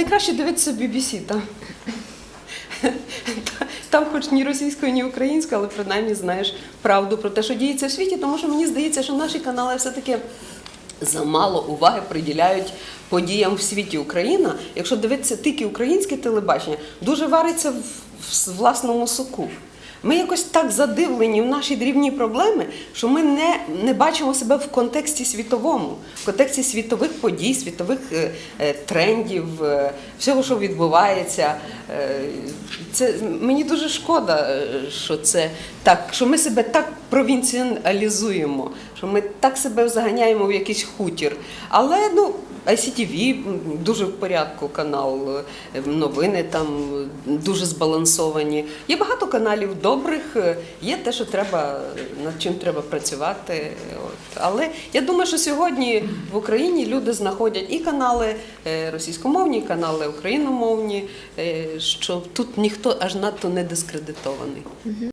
найкраще дивитися BBC, там. Там хоч ні російською, ні українською, але принаймні знаєш правду про те, що діється в світі, тому що мені здається, що наші канали все-таки замало уваги приділяють подіям в світі Україна. Якщо дивитися тільки українське телебачення, дуже вариться в власному соку. Ми якось так задивлені в наші дрібні проблеми, що ми не, не бачимо себе в контексті світовому, в контексті світових подій, світових е, е, трендів, е, всього, що відбувається. Е, це мені дуже шкода, е, що це так, що ми себе так провінціалізуємо, що ми так себе заганяємо в якийсь хутір. Але ну. ICTV дуже в порядку канал, е, новини там дуже збалансовані. Є багато каналів добрих, е, є те, що треба над чим треба працювати. От. Але я думаю, що сьогодні в Україні люди знаходять і канали е, російськомовні, і канали україномовні, що тут ніхто аж надто не дискредитований.